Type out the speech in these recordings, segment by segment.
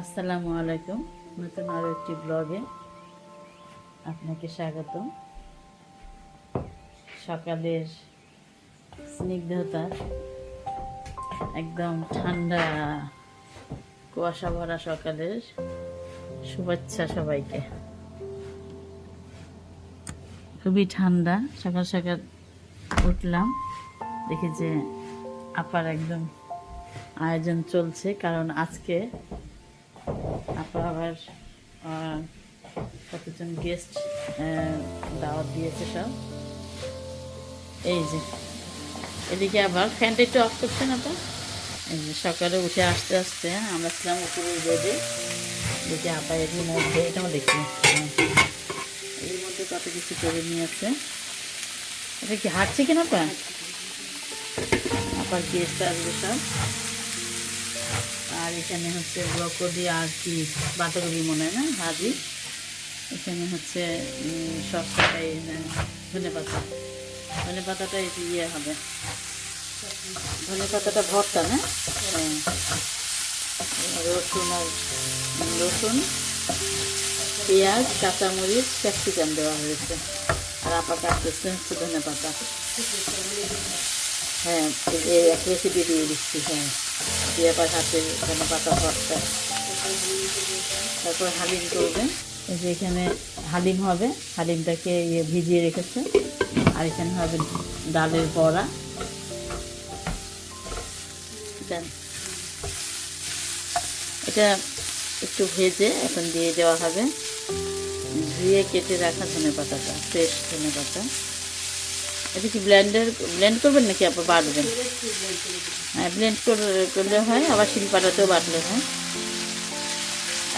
আসসালামু আলাইকুম। নতুন আরও একটি ব্লগে আপনাকে স্বাগতম। সকালের স্নিগ্ধতা একদম ঠান্ডা কুয়াশা ভরা সকালের শুভেচ্ছা সবাইকে। খুবই ঠান্ডা, সকাল সকাল উঠলাম, দেখি যে আপার একদম আয়োজন চলছে, কারণ আজকে আবার কতজন গেস্ট দাওয়াত দিয়েছে সব। এই যে এদিকে আবার ফ্যানটা একটু অফ করছেন আপা এই যে সকালে উঠে আসতে আসতে হ্যাঁ, আমরা ছিলাম উপরে রোদে দেখি আপা এর মধ্যে এটাও দেখি। এর মধ্যে কত কিছু করে নিয়েছে এটা কি হাঁটছে কিনা আপা? আপার গেস্ট আসবে সব। আর এখানে হচ্ছে ব্রকলি আর কি বাঁধাকপি মনে হয় না, ভাজি। এখানে হচ্ছে শসাটাই ধনে পাতা। ধনে পাতাটা ইয়ে হবে। ধনে পাতাটা ভর্তা না? হ্যাঁ। রসুন আর রসুন, পেঁয়াজ, কাঁচামরিচ, ক্যাপসিকাম দেওয়া হয়েছে। আর আপা কাটতেছে হচ্ছে ধনে পাতা। হ্যাঁ এক রেসিপি দিয়ে দিচ্ছি হ্যাঁ। তারপর হালিম যে এখানে হালিম হবে, হালিমটাকে ইয়ে ভিজিয়ে রেখেছে। আর এখানে হবে ডালের বড়া। এটা একটু ভেজে এখন দিয়ে দেওয়া হবে। ধুয়ে কেটে রাখা ধনে পাতাটা ফ্রেশ ধনে পাতা। এটা কি ব্লেন্ডার ব্লেন্ড করবেন নাকি আপনি বাটবেন? হ্যাঁ ব্লেন্ড করলে হয়, আবার শিলপাটাতেও বাটলে হয়।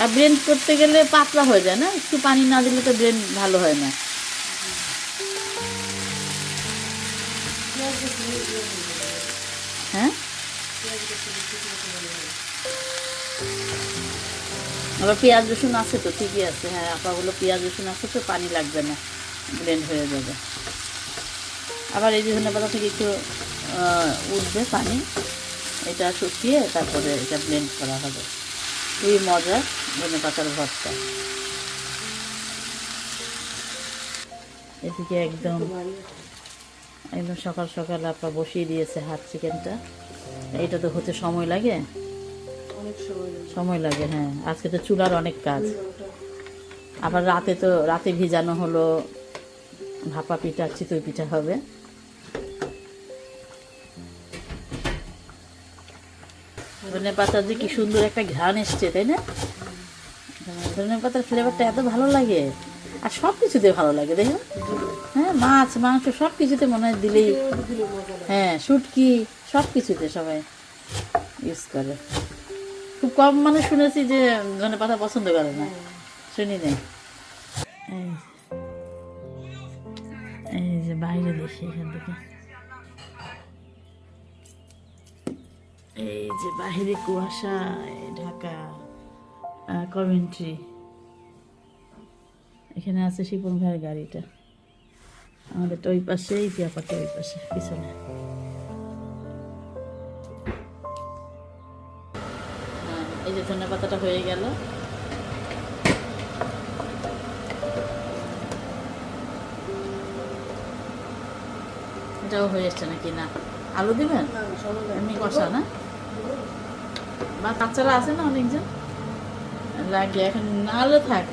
আর ব্লেন্ড করতে গেলে পাতলা হয়ে যায় না? একটু পানি না দিলে তো ব্লেন্ড ভালো হয় না। হ্যাঁ? আবার পেঁয়াজ, রসুন আছে তো, ঠিকই আছে। হ্যাঁ আপাগুলো পেঁয়াজ, রসুন আছে তো, পানি লাগবে না। ব্লেন্ড হয়ে যাবে। আবার এই যে ধনে পাতা থেকে একটু উঠবে পানি। এটা শুকিয়ে তারপরে এটা ব্লেন্ড করা হবে। খুবই মজা ধনে পাতার ভর্তা। এদিকে একদম একদম সকাল সকাল আপা বসিয়ে দিয়েছে হাত চিকেনটা। এটা তো হতে সময় লাগে। সময় লাগে হ্যাঁ। আজকে তো চুলার অনেক কাজ। আবার রাতে তো রাতে ভিজানো হলো ভাপা পিঠা চিতই পিঠা হবে। ধনে পাতার যে কি সুন্দর একটা ঘ্রাণ এসছে, তাই না? ধনে পাতার ফ্লেভারটা এত ভালো লাগে। আর সব কিছুতে ভালো লাগে দেখো হ্যাঁ মাছ, মাংস সব কিছুতে মনে হয় দিলেই হ্যাঁ শুটকি সব কিছুতে সবাই ইউজ করে। খুব কম মানুষ শুনেছি যে ধনে পাতা পছন্দ করে না। শুনি নাই। এই যে বাইরে দেখি এখান থেকে। এই যে বাইরে কুয়াশা ঢাকা কমেন্ট্রি এখানে আছে শিপন ভাইয়ের গাড়িটা আমাদের তো ওই পাশে এই পেয়াপাটা ওই পাশে, পিছনে। এই যে ধনে পাতাটা হয়ে গেল। এটাও হয়ে এসছে নাকি? না। আলু দিবেন? এমনি কষা, না? বা কাঁচারা আছে না অনেকজন? লাগে এখন না থাক।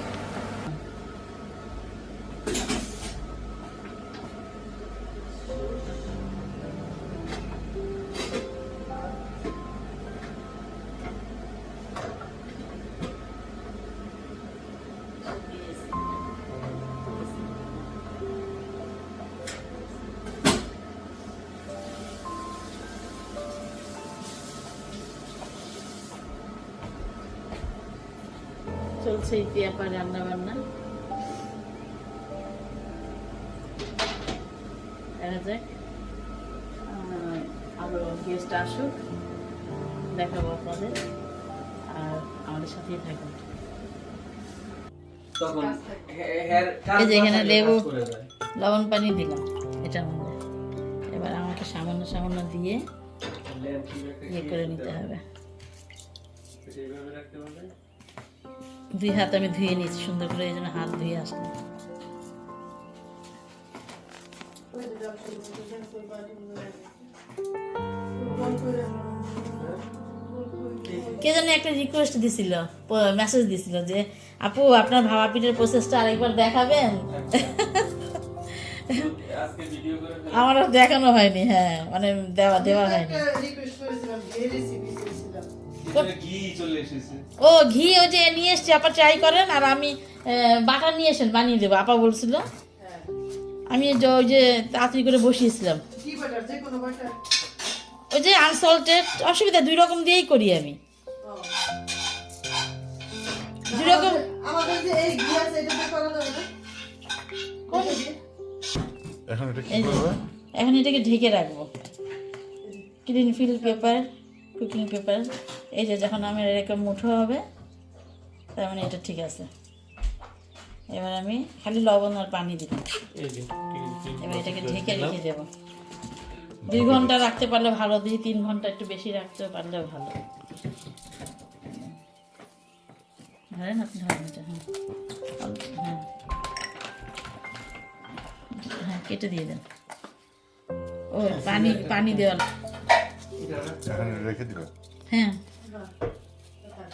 চলছে ইতিহাপা রান্না বান্না। দেখা যাক। আহ, আরও গেস্ট আসুক দেখাবো আপনাদের আর আমাদের সাথেই থাকুন। এই যে এখানে লেবু। লবণ পানি দিলাম এটার মধ্যে এবার আমাকে সামান্য সামান্য দিয়ে ইয়ে করে নিতে হবে? দুই হাত আমি ধুয়ে নিয়েছি সুন্দর করে এই জন্য হাত ধুয়ে আসলাম। কে জানি একটা রিকোয়েস্ট দিছিল মেসেজ দিছিল যে, আপু, আপনার ভাবা পিঠের প্রসেসটা আরেকবার দেখাবেন? আমারও দেখানো হয়নি হ্যাঁ মানে দেওয়া দেওয়া হয়নি। ঘি ও ঘি ওই যে নিয়ে এসছি আপা ট্রাই করেন আর আমি বাটার নিয়ে এসেন বানিয়ে দেবো। আপা বলছিল হ্যাঁ। আমি যে ওই যে তাড়াতাড়ি করে বসিয়েছিলাম। কি বাটার যে কোনো বাটার। ওই যে আনসল্টেড অসুবিধা দুই রকম দিয়েই করি আমি। দুই রকম? এখন এটা কি এই যে করবে? এখন এটাকে ঢেকে রাখব। Cling film paper cooking paper এই যে যখন আমার এরকম মুঠো হবে তার মানে এটা ঠিক আছে। এবার আমি খালি লবণ আর পানি দিব এবার এটাকে ঢেকে রেখে দেবো। দুই ঘণ্টা রাখতে পারলে ভালো দুই তিন ঘণ্টা একটু বেশি রাখতে পারলে ভালো। ধরেন আপনি ধরেন এটা হ্যাঁ। হ্যাঁ হ্যাঁ কেটে দিয়ে দেন। ও পানি পানি দেওয়া। এখন রেখে দিল হ্যাঁ।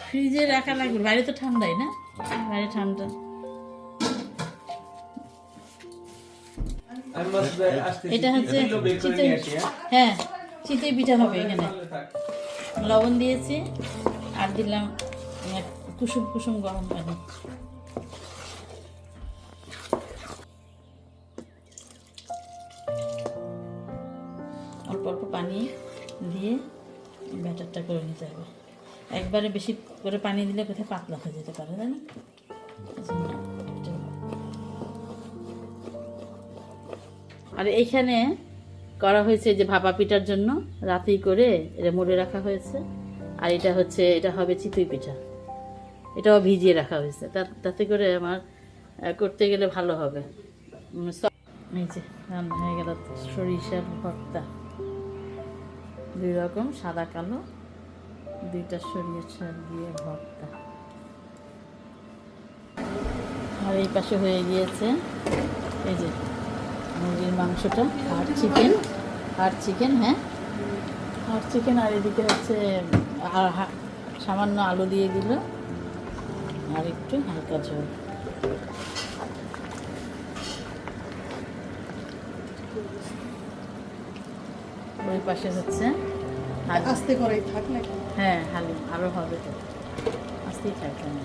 ফ্রিজে রাখা লাগবে। বাইরে তো ঠান্ডাই না? বাইরে ঠান্ডা। এটা হচ্ছে আসি হ্যাঁ? হ্যাঁ চিতই পিঠা হবে এখানে। লবণ দিয়েছি আর দিলাম কুসুম কুসুম গরম পানি। অল্প অল্প পানি। দিয়ে ব্যাটারটা করে নিতে হবে। একবারে বেশি করে পানি দিলে কোথায় পাতলা হয়ে যেতে পারে তাই না আর এইখানে করা হয়েছে যে ভাপা পিঠার জন্য, রাতেই করে এটা মুড়ে রাখা হয়েছে। আর এটা হচ্ছে, এটা হবে চিতই পিঠা। এটাও ভিজিয়ে রাখা হয়েছে। তাতে করে আমার করতে গেলে ভালো হবে। এই যে, রান্না হয়ে গেল সরিষার ভর্তা। দুই রকম, সাদা, কালো। দুইটা সরিষা দিয়ে ভর্তা। আর এই পাশে হয়ে গিয়েছে এই যে মুরগির মাংসটা, আর চিকেন আর চিকেন হ্যাঁ? আর চিকেন আর এদিকে হচ্ছে, আর সামান্য আলু দিয়ে দিল। আর একটু হালকা ঝোল। পাশে হচ্ছে। আস্তে করেই থাক হ্যাঁ হালিম আরও হবে তো। আসতেই থাকবে না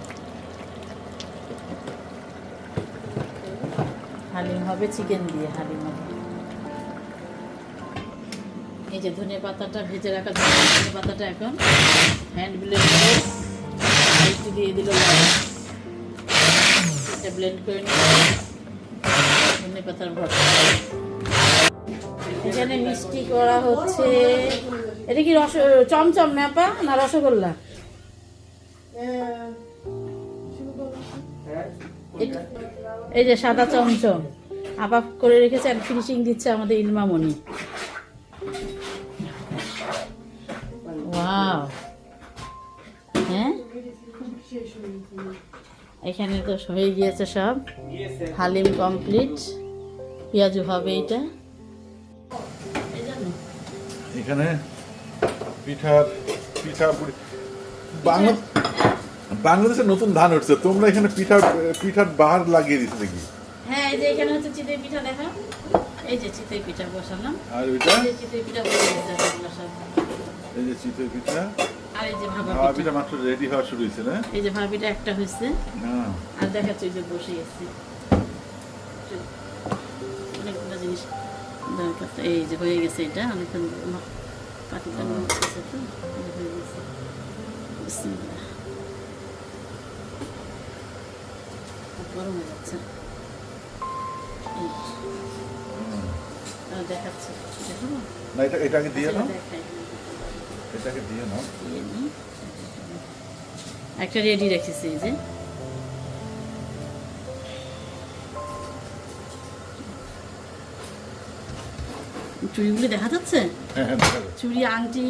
হালিম হবে চিকেন দিয়ে হালিম হবে। এই যে ধনে পাতাটা ভেজে রাখা ধনে পাতাটা এখন হ্যান্ড ব্লেন্ড করে একটু দিয়ে দিল এটা ব্লেন্ড করে নিয়ে ধনে পাতার ভর্তা। এখানে মিষ্টি করা হচ্ছে। এটা কি রস চমচম না রসগোল্লা করো। হ্যাঁ এটা- এই যে সাদা চমচম। আপা করে রেখেছে আর ফিনিশিং দিচ্ছে আমাদের ইলমামণি ওয়াও। হ্যাঁ। এখানে তো হয়ে গিয়েছে সব। হালিম কমপ্লিট। পেঁয়াজু হবে এটা। এখানে? পিঠার পিঠা পুরি। বাংলা বাংলাদেশে নতুন ধান উঠছে। তোমরা এখানে পিঠা পিঠার বাহার লাগিয়ে দিছো নাকি? হ্যাঁ এই যে এখানে হচ্ছে চিতই পিঠা দেখা। এই যে চিতই পিঠা বসালাম। আর ওইটা? এই যে চিতই পিঠা বসে গেছে এগুলো এই যে চিতই পিঠা। আর এই যে ভাবা পিঠা। পিঠা মাত্র রেডি হওয়া শুরু হয়েছে না? এই যে ভাবা পিঠা একটা হয়েছে। হ্যাঁ। আর দেখাচ্ছে ওই যে বসে গেছি। অনেকগুলো জিনিস। দরকার তো এই যে হয়ে গেছে এটা অনেকক্ষণ তো এই যে হয়ে গেছে গরম হয়ে যাচ্ছে এই দেখাবো না এটা এটাকে দিয়ে নাও এটাকে দিয়ে নাও একটা রেডি রেখেছি এই যে চুড়িগুলি দেখা যাচ্ছে? হ্যাঁ হ্যাঁ চুড়ি আংটি।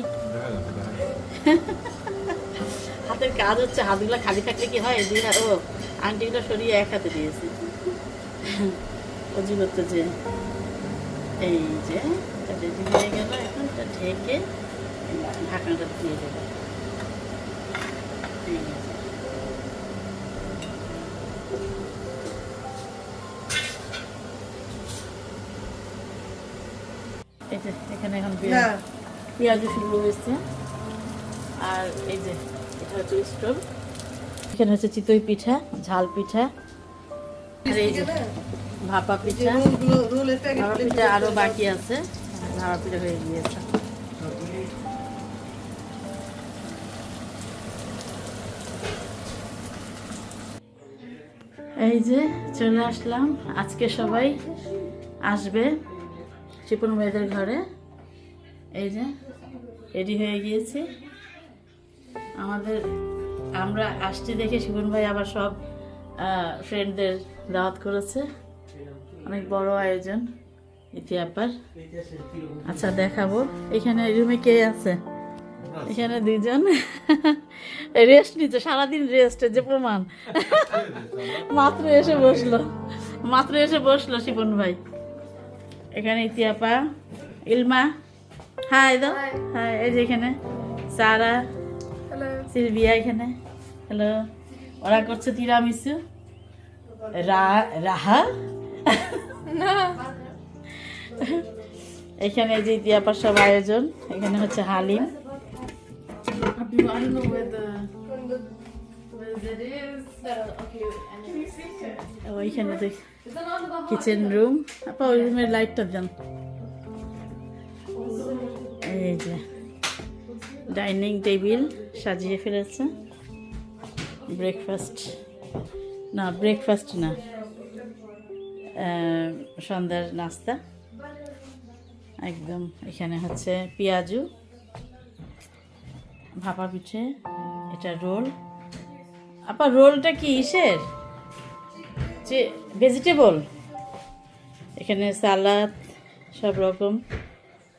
হাতের কাজ হচ্ছে হাতগুলো খালি থাকলে কি হয়? হাত ও আংটিগুলো সরিয়ে এক হাতে দিয়েছি। অজি করতে যে এই যে রেডি হয়ে গেল এখন এটা ঢেকে ঢাকনাটা দিয়ে দেবো। এই যে। এখানে এখন পেঁয়াজ না। পেঁয়াজও শুরু হয়েছে। আর এই যে এটা হচ্ছে স্টোভ। এখানে হচ্ছে চিতই পিঠা ঝাল পিঠা। আর এই যে ভাপা পিঠা। ভাপা পিঠা আরও বাকি আছে। ভাপা পিঠা হয়ে গিয়েছে। এই যে চলে আসলাম। আজকে সবাই আসবে। চিপন ভাইদের ঘরে। এই যে রেডি হয়ে গিয়েছি। আমাদের, আমরা আসছি দেখে শিবন ভাই আবার সব ফ্রেন্ডদের দাওয়াত করেছে। অনেক বড় আয়োজন ইতিহাপার আচ্ছা দেখাবো। এখানে রুমে কে আছে? এখানে দুইজন। রেস্ট নিচ্ছে সারাদিন রেস্টের যে প্রমাণ। মাত্র এসে বসল। মাত্র এসে বসল শিবন ভাই। এখানে ইতিহাপা ইলমা। হাই দাও হাই এই যে এখানে। সারা সিলভিয়া এখানে। হ্যালো ওরা করছে তিরামিসু রা- রাহা এখানে এই যে ইতিহাপার সব আয়োজন। এখানে হচ্ছে হালিম. Uh? ওইখানে দেখ কিচেন রুম আপা ওই রুমের লাইটটা দেন এই যে ডাইনিং টেবিল সাজিয়ে ফেলেছে। ব্রেকফাস্ট না ব্রেকফাস্ট না। সন্ধ্যার নাস্তা। একদম এখানে হচ্ছে পেঁয়াজু ভাপা পিঠে এটা রোল। আপা রোলটা কি ইসের? যে ভেজিটেবল এখানে সালাদ, সব রকম।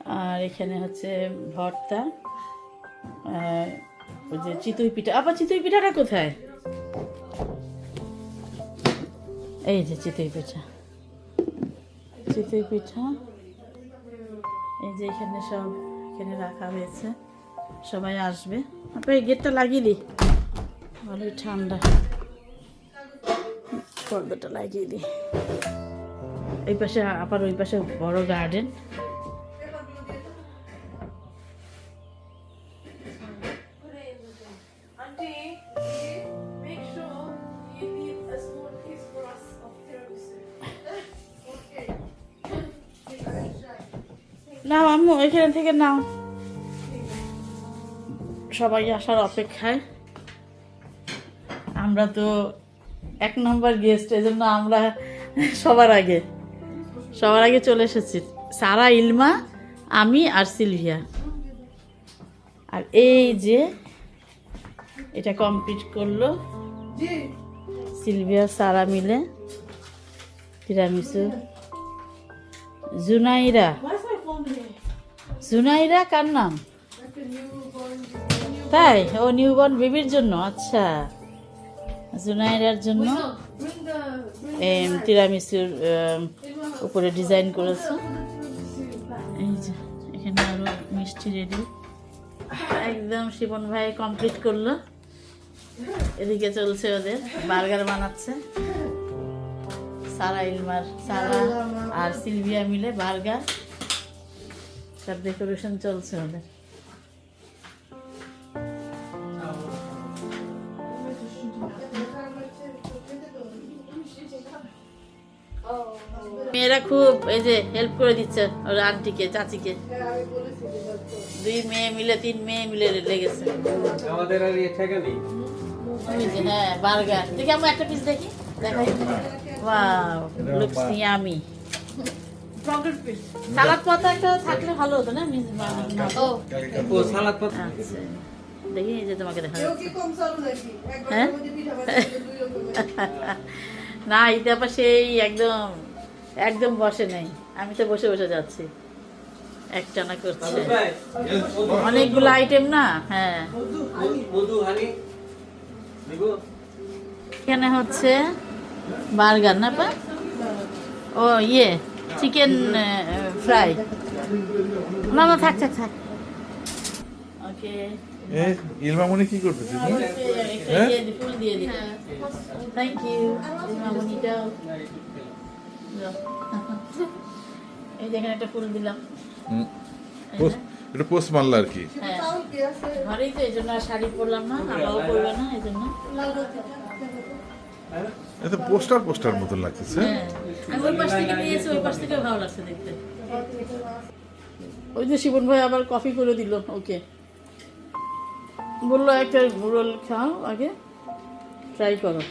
আর এখানে হচ্ছে ভর্তা। ওই যে চিতই পিঠা। আবার চিতই পিঠাটা কোথায়? এই যে চিতই পিঠা। চিতই পিঠা। এই যে এখানে সব এখানে রাখা হয়েছে। সবাই আসবে। আপনার এই গেটটা লাগিয়ে দিই। ভালোই ঠান্ডা। পর্দাটা লাগিয়ে দিই। এই পাশে আবার ওই পাশে বড় গার্ডেন. নাও আম্মু এখানে থেকে নাও। সবাই আসার অপেক্ষায়। আমরা তো এক নম্বর গেস্ট এই জন্য আমরা সবার আগে সবার আগে চলে এসেছি। সারা ইলমা, আমি আর সিলভিয়া। আর এই যে এটা কমপ্লিট করল সিলভিয়া, সারা মিলে। তিরামিসু। জুনাইরা? জুনাইরা কার নাম. তাই, ও নিউবর্ন বেবির জন্য আচ্ছা। জুনাইরার জন্য. তিরামিসুর উপরে ডিজাইন করেছে. এই যে এখানে আরও মিষ্টি রেডি একদম শিবন ভাই কমপ্লিট করল। এদিকে চলছে ওদের বার্গার বানাচ্ছে। সারা ইলমার সারা আর সিলভিয়া মিলে বার্গার। সব ডেকোরেশন চলছে ওদের। মেয়েরা খুব এই যে হেল্প করে দিচ্ছে ওর আন্টিকে চাচিকে। দুই মেয়ে মিলে তিন মেয়ে মিলে লেগেছে। আমাদের আর ইয়ে ঠেকা নেই। হ্যাঁ বার্গার। দেখি একটা পিস দেখি? দেখাই। ওয়াও লুকস ইয়ামি সালাদ পাতা একটা থাকলে ভালো হতো না? মিস বানানো। ও। সালাদ পাতা। আচ্ছা। দেখি যে তোমাকে দেখা হ্যাঁ? না ইতে আবার সেই একদম একদম বসে নেই। আমি তো বসে বসে যাচ্ছি। একটানা করছে। অনেকগুলো আইটেম না? হ্যাঁ। এখানে হচ্ছে বার্গার না পা? ও ইয়ে চিকেন ফ্রাই না না থাক থাক থাক। ওকে। এ ইলমামনি কি করতেছিস হ্যাঁ? ফুল দিয়ে দিই থ্যাংক ইউ এই দেখেন একটা ফুল দিলাম। পোস্ট এটা পোস্ট মারলা আর কি? হ্যাঁ। ঘরেই তো এই জন্য শাড়ি পরলাম না আমাও পরবে না এই জন্য। পোস্টার পোস্টার মতন লাগতেছে। হ্যাঁ। আমি ওই পাশ থেকে নিয়েছি ওই পাশ থেকে ভালো লাগছে দেখতে। ওই যে শিবন ভাই আবার কফি করে দিল ওকে। বলল একটা রোল খাও আগে ট্রাই করো।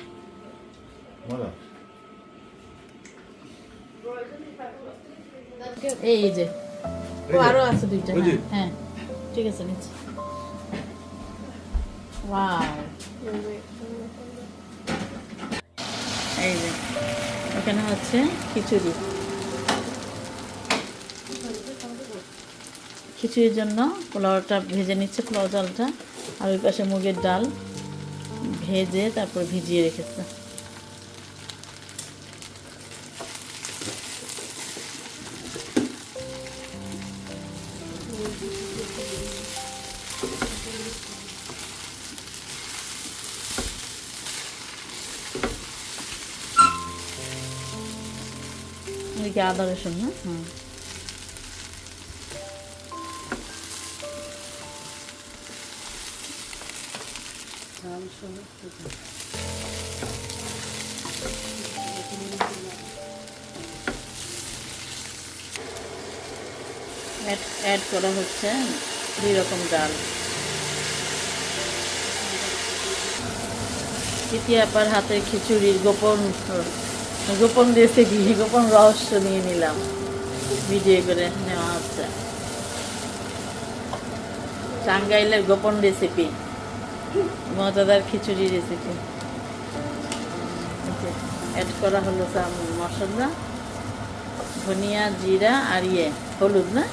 এই যে। ও আরও আছে দুইটা হ্যাঁ, হ্যাঁ ঠিক আছে নিচ্ছি। ওয়াও। এই যে এখানে হচ্ছে খিচুড়ি। খিচুড়ির জন্য পোলাওটা ভেজে নিচ্ছে পোলাও চালটা আর ওই পাশে মুগের ডাল ভেজে তারপর ভিজিয়ে রেখেছে। এদিকে আদা রসুন না? হুম। অ্যাড করা হচ্ছে দুই রকম ডাল। তৃতীয়াপার হাতে খিচুড়ির গোপন গোপন রেসিপি, গোপন রহস্য নিয়ে নিলাম। ভিডিও করে নেওয়া হচ্ছে। টাঙ্গাইলের গোপন রেসিপি, মজাদার খিচুড়ি রেসিপি। অ্যাড করা হলো মশলা, ধনিয়া, জিরা আর ইয়ে হলুদ, না?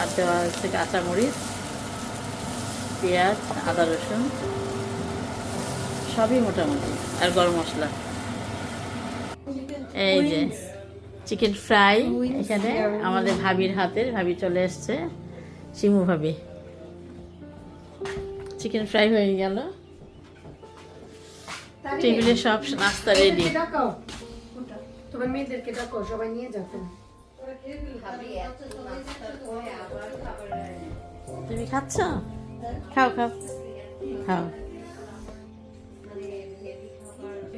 আর দেওয়া হচ্ছে কাঁচামরিচ, পেঁয়াজ, আদা রসুন। সবই মোটামুটি আর গরম মশলা। এই যে চিকেন ফ্রাই এখানে আমাদের ভাবির হাতের ভাবি চলে এসছে শিমু ভাবি। চিকেন ফ্রাই হয়ে গেল। টেবিলে সব নাস্তা রেডি। তোমার মেয়েদেরকে ডাকাও সবাই নিয়ে যাবেন তুমি খাচ্ছ? খাও খাও। খাও।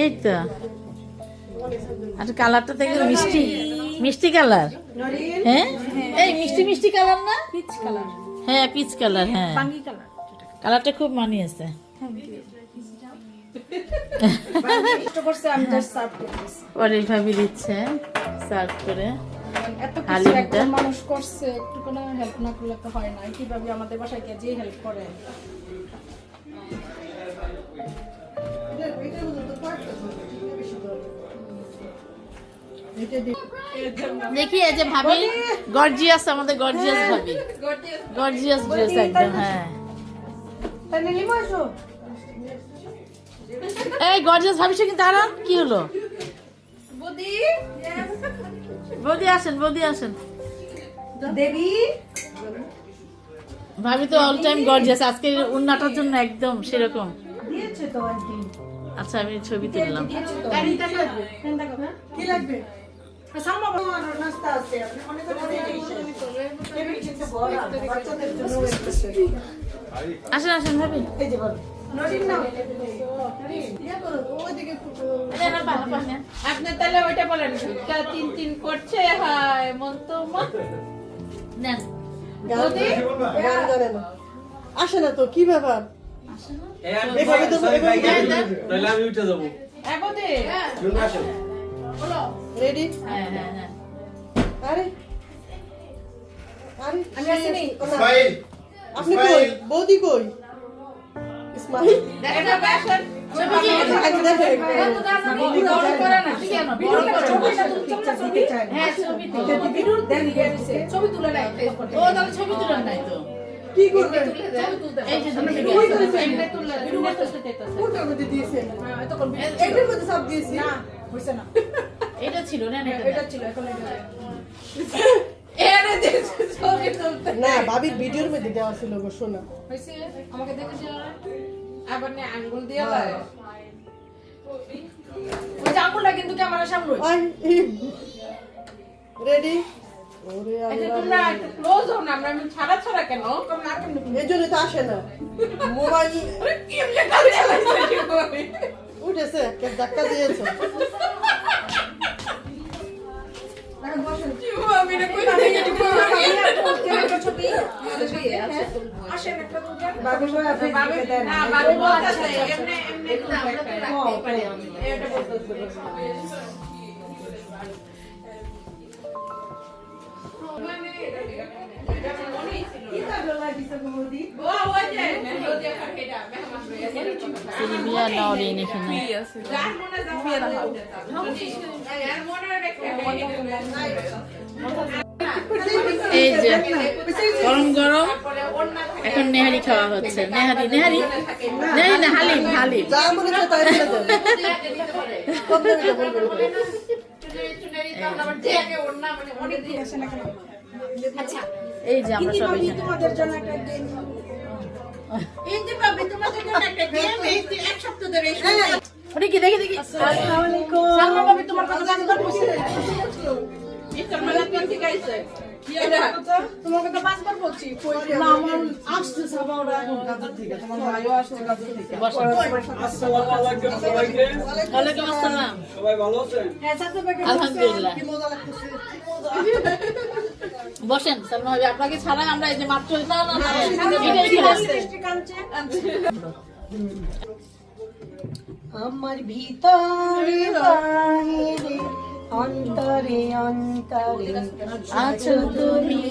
এই তো আচ্ছা কালারটা থেকে মিষ্টি। মিষ্টি কালার? হ্যাঁ? এই মিষ্টি মিষ্টি কালার না? Peach colour. হ্যাঁ পিচ কালার হ্যাঁ। কালারটা খুব মানিয়েছে পরের ভাবি দিচ্ছে সার্ভ করে। মানুষ করছে একটু কোনো হেল্প না করলে তো হয় না। কীভাবে আমাদের বাসায় গিয়ে যে হেল্প করে। দেখি এই যে ভাবি গর্জিয়াস আমাদের গর্জিয়াস ভাবি। গর্জিয়াস ড্রেস একদম হ্যাঁ। এই গর্জিয়াস ভাবি সে কিন্তু দাঁড়ান কি হলো? বৌদি আসেন বৌদি আসেন। দেবী। ভাবি তো অল টাইম গর্জিয়াস আজকে উন্নাটার জন্য একদম সেরকম। দিয়েছে তো আন্টি। আচ্ছা আমি ছবি তুললাম। কি লাগবে? জন্য স্পেশাল আসেন আসেন ভাবি। এই যে বল। নরিন নাও। করো ওইদিকে আপনি তাহলে ওইটা বলেন তিন তিন করছে হায় মন তো না আসে না তো কি ব্যাপার? এই আমি এভাবে তো- সবাই এভাবে- বাইকে নইলে আমি উঠে যাব রেডি হ্যাঁ হ্যাঁ হ্যাঁ আরে আরে আমি আসি আপনি কই বৌদি কই ইসমাইল ছবি তুলে ও তাহলে ছবি তুলেন নাই তো কি করবেন এই যে তুমি কোনটা মধ্যে দিয়েছেন এটার মধ্যে সব দিয়েছি? এটা ছিল না এটা ছিল না ভাবির ভিডিওর মধ্যে দেওয়া ছিল গো শোনা। আমাকে দেখেছি? আবার নে আঙ্গুল দিয়ে লাগে ওই যে আঙ্গুলটা কিন্তু ক্যামেরার সামনে। রেডি এমন উঠেছে ধাক্কা দিয়েছে। আমি না এই যে গরম গরম এখন নেহারি খাওয়া হচ্ছে নেহারি নেহারি নেহারি না হালিম হালিম যা এই যে আমরা সব এখানে। তোমাদের জন্য একটা দিন ওটা কি দেখি দেখি আসসালামু আলাইকুম। সালমা ভাবি তোমার কথা বারবার বলছে ইস্টার মেলা কোন থেকে আইছে কি এটা তোমার কথা পাঁচবার বলছি। না আমার আসছে সবাই ওরা কাজের থেকে তোমার ভাইও আসছে কাজের থেকে আসসালামু আলাইকুম সবাইকে। ওয়ালাইকুম আসসালাম। সবাই ভালো আছেন? হ্যাঁ সাথে ব্যাগে আলহামদুলিল্লাহ। কি মজা কি বসেন আপনাকে ছাড়াই আমরা এই যে মাত্র না না না এটাই খেলে আমার ভিতরে বাহিরে অন্তরে অন্তরে আছো তুমি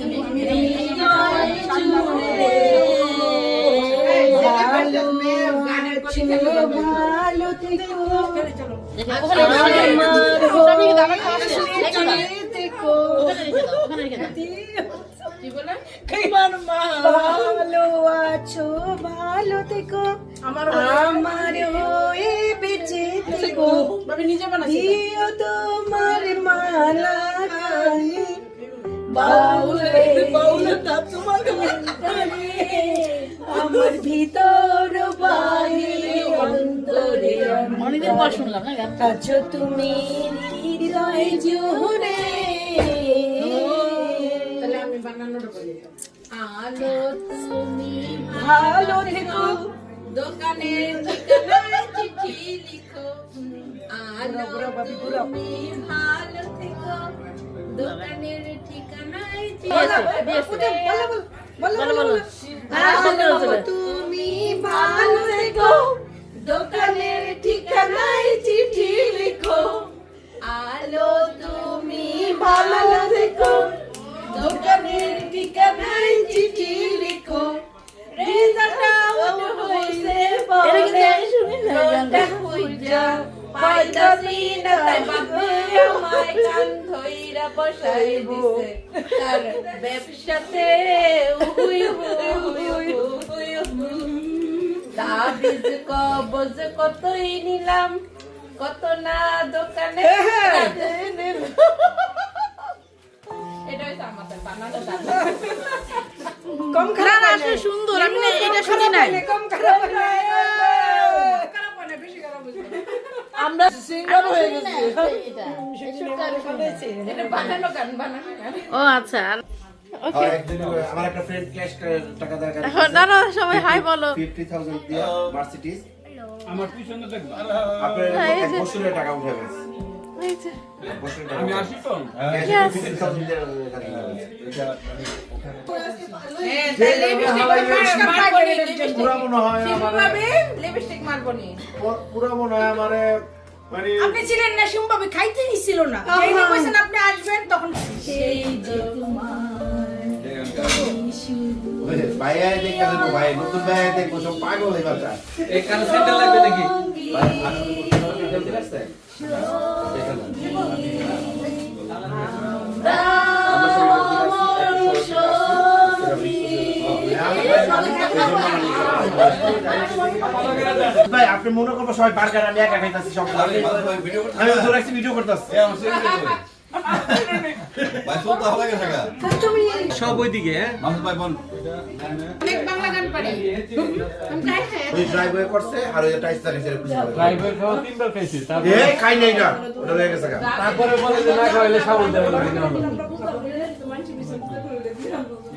ভালো ভালো আছো ভালো থেকো। আমার বেঁচে থেকো। বানাইছে দিও তোমার মালা বাউলে বাউলে। আমার ভিতর বাহিরে অন্তরে অনেকদিন পর শুনলাম না আছো তুমি হৃদয় জুড়ে। আলো তুমি ভালো থেকো। দোকানের ঠিকানায় চিঠি লিখো। আলো তুমি ভালো থেকো। দোকানের ঠিকানায়। তুমি ভালো থেকো। দোকানের ঠিকানায় চিঠি লিখো। আলো তুমি ভালো দোকানের ঠিকানায় চিঠি লিখো। রেজাল্ট। আউট হইছে। খুঁজা পাইতাছি না তাই বাপে আমায় কান ধইরা বসাই দিছে। তার ব্যবসাতে তাবিজ কবজ কতই নিলাম কত না দোকানে কম না, আসলে সুন্দর আমি না এটা শুনি নাই। কম খারাপ খারাপ হয় খারাপ। আমরা সিঙ্গার হয়ে গেছে। ও আচ্ছা। আমার একটা ফ্রেন্ড ক্যাশ টাকা দেয় দাঁড়া সবাই হাই বলো। ফিফটি থাউজেন্ড দিয়ে মার্সিডিজ আমার পিছনে দেখবা। আপনার এক বছরের টাকা উঠে গেছে। আমি আসি তো? আপনি ছিলেন না শুনবাবি খাইতে নিছিল না। আপনি আসবেন তখন সেই যে দেখে ভাই নতুন ভাইয়া দেখব সব পাগল বাচ্চা এই কানে সেন্টার লাগবে নাকি? ভাই আপনি মনে করব সবাই বার্গার আমি একা খাইতাছি সব। ভিডিও করতেছি তুমি সব ওইদিকে হ্যাঁ? অনেক বাংলা গান পারি। আমি খাই খাই। ওই ড্রাইভার আর না বলে যে না খাওয়াইলে সাবল দেবে না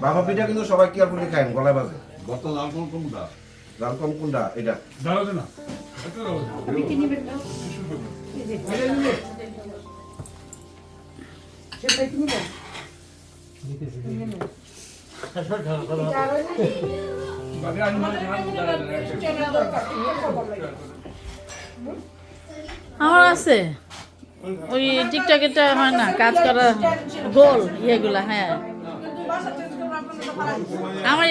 বাবা পিঠা কিন্তু সবাই কেয়ারফুলি খাই গলায় বাজে। লাল কম কোনটা? এটা আমার আছে। ওই টিকটকেরটা হয় না কাজ করা গোল ইয়েগুলা হ্যাঁ। আমার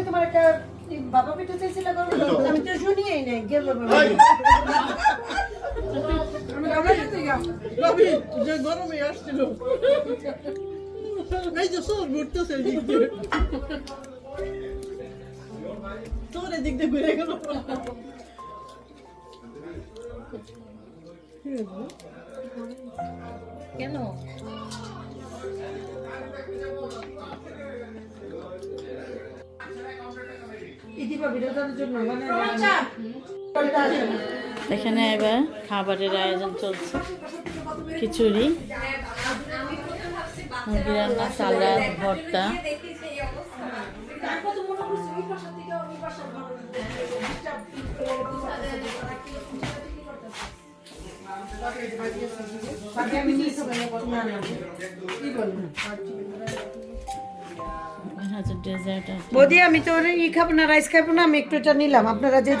তোমার একটা বাবা পিঠা চাইছিল আমি তো শুনিই নাই গেল গরমে আসছিল এই যে সোর দিয়ে ঘুরে গেল কেন ইতিবা বিরোধের জন্য এখানে এবার খাবারের আয়োজন চলছে। খিচুড়ি মুরগি রান্না সালাদ ভর্তা। বৌদি আমি তো ই খাব না রাইস খাব না আমি একটু এটা নিলাম। আপনারা যে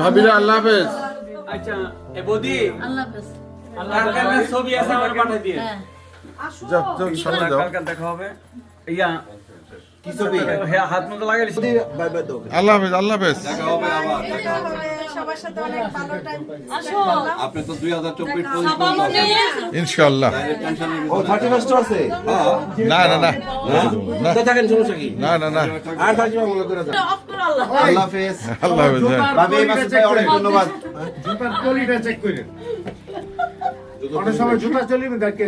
ভাবিরা আল্লাহ হাফেজ। আচ্ছা এ বদি। আল্লাহ হাফেজ। আল্লাহ কালকে ছবি আছে আমার পাঠিয়ে দিয়ে হ্যাঁ। যাও সামনে যাও। কার কার দেখা হবে। ইয়া আল্লাহ হাফেজ আল্লাহ হাফেজ। অনেক আপনি তো দুই হাজার চব্বিশ ফার্স্ট আছে? না না না। না? না। না না আর থার্টি করে। দাও আল্লাহ হাফেজ। আল্লাহ হাফেজ হ্যাঁ। অনেক ধন্যবাদ। চেক করে অনেক সময় জুতা চলিবে দেখে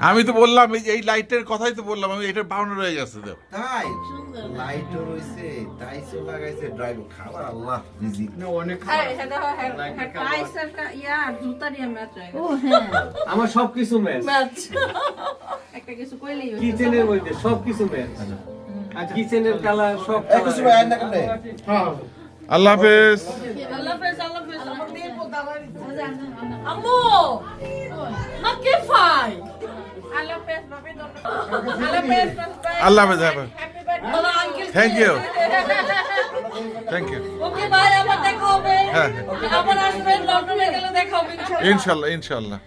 আমি তো বললাম এই যে এই লাইটের কথাই তো বললাম আমি এটা বাউন্ড রয়ে গেছে তো তাই? লাইটও রইছে টাইসও লাগাইছে ড্রাইভার খাবার আল্লাহ রিজিক অনেক ইয়া জুতা দিয়ে ম্যাচ হয়ে ও হ্যাঁ। আমার সবকিছু ম্যাচ। একটা কিছু কইলেই কিচেনের মধ্যে সবকিছু ম্যাচ। আর কিচেনের কালার সব কিছু ভাই না কেমনে আল্লাহ হাফেজ আল্লাহ হাফেজ আল্লাহ হাফেজ আম্মু মা কে ফাই আল্লাহ হাফেজ বাবি আল্লাহ হাফেজ আল্লাহ হাফেজ হ্যাঁ happy birthday uncle thank you thank you okay ভাই আবার দেখা হবে হ্যাঁ আবার আসবেন লন্ডনে গেলে দেখা হবে ইনশাল্লাহ ইনশাল্লাহ